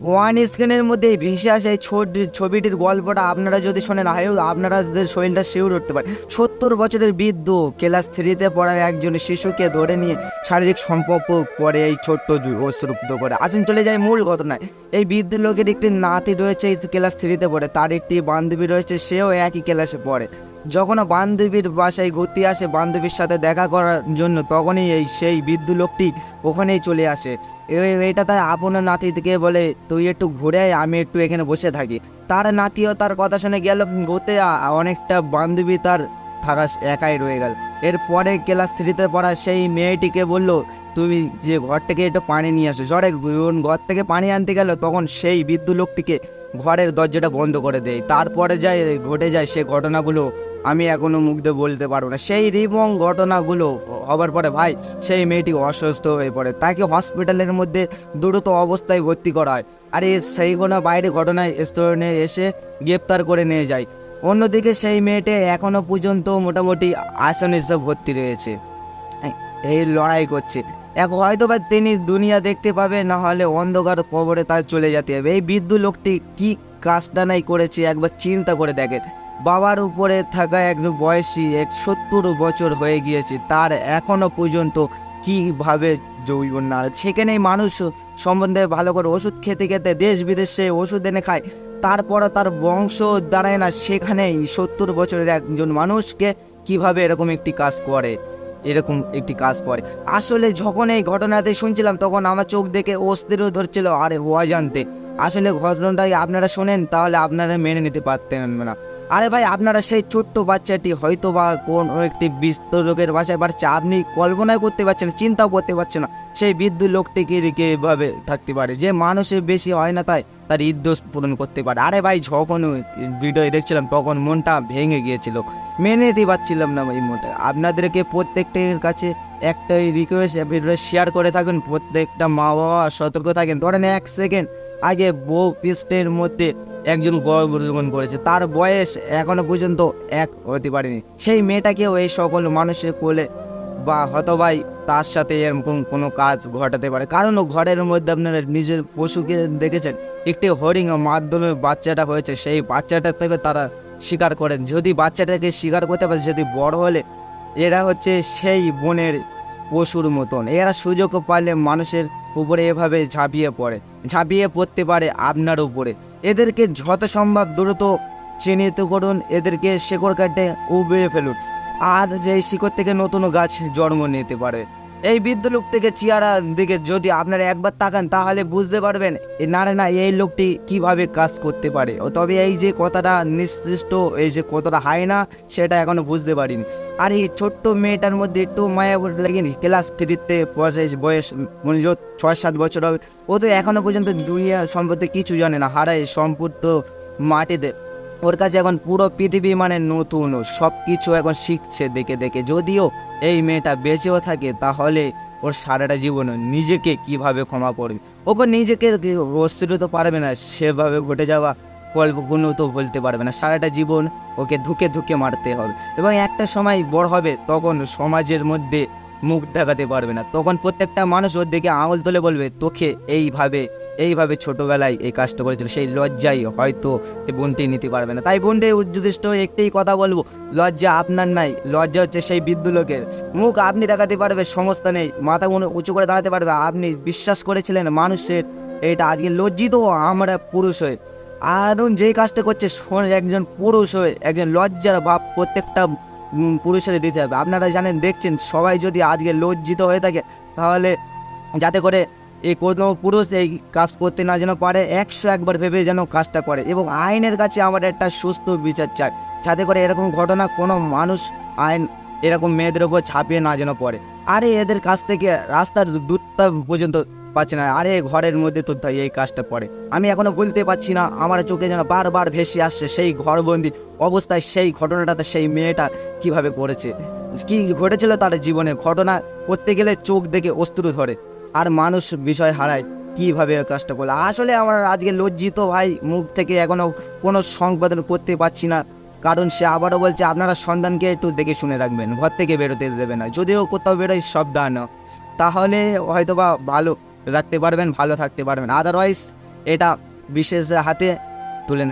One স্ক্রিনের মধ্যে ভেসে আসে এই ছবিটির গল্পটা আপনারা যদি শোনেন, আয়ু আপনাদের শরীরটা শিউর উঠতে পারে। সত্তর বছরের বৃদ্ধ ক্লাস থ্রিতে পড়ার একজন শিশুকে ধরে নিয়ে শারীরিক সম্পর্ক করে এই ছোট্ট অস্ত্রুপ্ত করে। আসুন চলে যায় মূল ঘটনায়। এই বৃদ্ধ লোকের একটি নাতি রয়েছে, এই ক্লাস থ্রিতে পড়ে। তার একটি বান্ধবী রয়েছে, সেও একই ক্লাসে পড়ে। যখন বান্ধবীর বাসায় ঘুরতে আসে, বান্ধবীর সাথে দেখা করার জন্য তখনই এই সেই বৃদ্ধ লোকটি ওখানেই চলে আসে। এটা তার আপনার নাতিকে বলে, তুই একটু ঘুরে আমি একটু এখানে বসে থাকি। তার নাতিও তার কথা শুনে গেল, ঘুরতে অনেকটা বান্ধবী তার থাকা একাই রয়ে গেল। এরপরে ক্লাস থ্রিতে পড়া সেই মেয়েটিকে বলল, তুমি যে ঘর থেকে একটু পানি নিয়ে আসো। জ্বরে ঘর থেকে পানি আনতে গেল, তখন সেই বৃদ্ধ লোকটিকে ঘরের দরজাটা বন্ধ করে দেয়। তারপরে যায়, ঘটে যায় সে ঘটনাগুলো আমি এখনও দিয়ে বলতে পারব না। সেই রিবং ঘটনাগুলো হবার পরে ভাই, সেই মেয়েটি অসুস্থ হয়ে পড়ে। তাকে হসপিটালের মধ্যে দ্রুত অবস্থায় ভর্তি করা হয়। আর এই সেই কোনো বাইরে ঘটনায় স্তরণে এসে গ্রেপ্তার করে নিয়ে যায়। অন্যদিকে সেই মেয়েটি এখনও পর্যন্ত মোটামুটি আসন এসে ভর্তি রয়েছে। এই লড়াই করছে। এক হয়তো বা তিনি দুনিয়া দেখতে পাবে, না হলে অন্ধকার কবরে তার চলে যেতে হবে। এই বৃদ্ধ লোকটি কি কাজটা নাই করেছে, একবার চিন্তা করে দেখেন। বাবার উপরে থাকা একজন বয়সী, এক সত্তর বছর হয়ে গিয়েছে, তার এখনও পর্যন্ত কীভাবে জৈব না সেখানে মানুষ সম্বন্ধে ভালো করে ওষুধ খেতে খেতে দেশ বিদেশে ওষুধ এনে খায় তারপরে তার বংশ দাঁড়ায় না, সেখানেই সত্তর বছরের একজন মানুষকে কীভাবে এরকম একটি কাজ করে, এরকম একটি কাজ করে। আসলে যখন এই ঘটনাতে শুনছিলাম, তখন আমার চোখ দেখে অস্থিরও ধরছিল, আরে অজান্তে। আসলে ঘটনাটাই আপনারা শোনেন, তাহলে আপনারা মেনে নিতে পারতেন না। আরে ভাই আপনারা সেই ছোট্ট বাচ্চাটি হয়তো বা কোন একটি বৃদ্ধ লোকের বাসায় বাড়ছে আপনি কল্পনাই করতে পারছেন না, চিন্তাও করতে পারছেন না। সেই বৃদ্ধ লোকটিকে এভাবে থাকতে পারে? যে মানুষের বেশি হয় না তাই তার ইদ্দোষ পূরণ করতে পারে। আরে ভাই যখন ভিডিও দেখছিলাম তখন মনটা ভেঙে গিয়েছিল। মেনে নিতে পারছিলাম না এই মনটা। আপনাদেরকে প্রত্যেকটির কাছে একটাই রিকোয়েস্ট ভিডিও শেয়ার করে থাকুন, প্রত্যেকটা মা বাবা সতর্ক থাকেন। ধরেন এক সেকেন্ড আগে বউ পিস্টের মধ্যে একজন গর্ভধারণ করেছে তার বয়স এখনও পর্যন্ত এক হতে পারেনি। সেই মেয়েটাকেও এই সকল মানুষের কোলে বা হতবাই তার সাথে এরকম কোনো কাজ ঘটাতে পারে। কারণ ঘরের মধ্যে আপনারা নিজের পশুকে দেখেছেন, একটি হরিং মাধ্যমে বাচ্চাটা হয়েছে, সেই বাচ্চাটার থেকে তারা স্বীকার করেন। যদি বাচ্চাটাকে স্বীকার করতে পারে, যদি বড় হলে এরা হচ্ছে সেই বনের পশুর মতন। এরা সুযোগ পাইলে মানুষের উপরে এভাবে ঝাঁপিয়ে পড়ে। ঝাঁপিয়ে পড়তে পারে আপনার উপরে। এদেরকে যত সম্ভব দ্রুত চিহ্নিত করুন। এদেরকে শেকড় কাটে উবে ফেলুন। আর যে শিকড় থেকে নতুন গাছ জন্ম নিতে পারে এই বৃদ্ধ লোক থেকে চেয়ারা দিকে যদি আপনারা একবার তাকান, তাহলে বুঝতে পারবেন না না এই লোকটি কীভাবে কাজ করতে পারে। ও তবে এই যে কথাটা নির্দিষ্ট, এই যে কতটা হাই না, সেটা এখনও বুঝতে পারিনি। আর এই ছোট্ট মেয়েটার মধ্যে একটু মায়া লাগেনি? ক্লাস থ্রিতে বয়স বয়স মনে ছয় সাত বছর হবে। ও তো এখনও পর্যন্ত দুনিয়া সম্পর্কে কিছু জানে না। হারায় সম্পূর্ণ মাটিতে। ওর কাছে এখন পুরো পৃথিবী মানে নতুন সব কিছু এখন শিখছে দেখে দেখে। যদিও এই মেয়েটা বেঁচেও থাকে, তাহলে ওর সারাটা জীবন নিজেকে কীভাবে ক্ষমা করবে? ওকে নিজেকে অস্থির তো পারবে না, সেভাবে ঘটে যাওয়া গল্পগুলো তো বলতে পারবে না। সারাটা জীবন ওকে ধুকে ধুকে মারতে হবে। এবং একটা সময় বড় হবে, তখন সমাজের মধ্যে মুখ দেখাতে পারবে না। তখন প্রত্যেকটা মানুষ ওর দিকে আঙুল তুলে বলবে, তোকে এইভাবে এইভাবে ছোটবেলায় এই কাজটা করেছিল, সেই লজ্জাই হয়তো এই বোনটি নিতে পারবে না। তাই বোনটি উদ্দিষ্ট একটাই কথা বলব, লজ্জা আপনার নাই, লজ্জা হচ্ছে সেই বৃদ্ধ লোকের। মুখ আপনি দেখাতে পারবে সমস্যা নেই, মাথা উঁচু- উঁচু করে দাঁড়াতে পারবে। আপনি বিশ্বাস করেছিলেন মানুষের, এটা আজকে লজ্জিত আমরা পুরুষ হয়ে। আর যেই কাজটা করছে একজন পুরুষ হয়ে, একজন লজ্জার বাপ প্রত্যেকটা পুরুষের দিতে হবে। আপনারা জানেন, দেখছেন, সবাই যদি আজকে লজ্জিত হয়ে থাকে, তাহলে যাতে করে এই কোনো পুরুষ এই কাজ করতে না যেন পারে, একশো একবার ভেবে যেন কাজটা করে এবং আইনের কাছে আমার একটা সুস্থ বিচার চাই। যাতে করে এরকম ঘটনা কোনো মানুষ আইন এরকম মেয়েদের উপর ছাপিয়ে না যেন পড়ে। আরে এদের কাছ থেকে রাস্তার দূরটা পর্যন্ত পাচ্ছে না। আরে ঘরের মধ্যে তো এই কাজটা পড়ে। আমি এখনও বলতে পারছি না, আমার চোখে যেন বারবার ভেসে আসছে সেই ঘরবন্দি অবস্থায়, সেই ঘটনাটাতে সেই মেয়েটা কীভাবে করেছে কি ঘটেছিল তার জীবনে? ঘটনা করতে গেলে চোখ দেখে অস্ত্র ধরে। আর মানুষ বিষয় হারায়। কীভাবে কাজটা করল? আসলে আমার আজকে লজ্জিত ভাই মুখ থেকে এখনও কোনো সংপাদন করতে পারছি না। কারণ সে আবারও বলছে, আপনারা সন্তানকে একটু দেখে শুনে রাখবেন। ঘর থেকে বেরোতে দেবে না। যদিও কোথাও বেরোয় সব সাবধান। তাহলে হয়তো বা ভালো রাখতে পারবেন, ভালো থাকতে পারবেন। আদারওয়াইজ এটা বিশেষ হাতে তুলে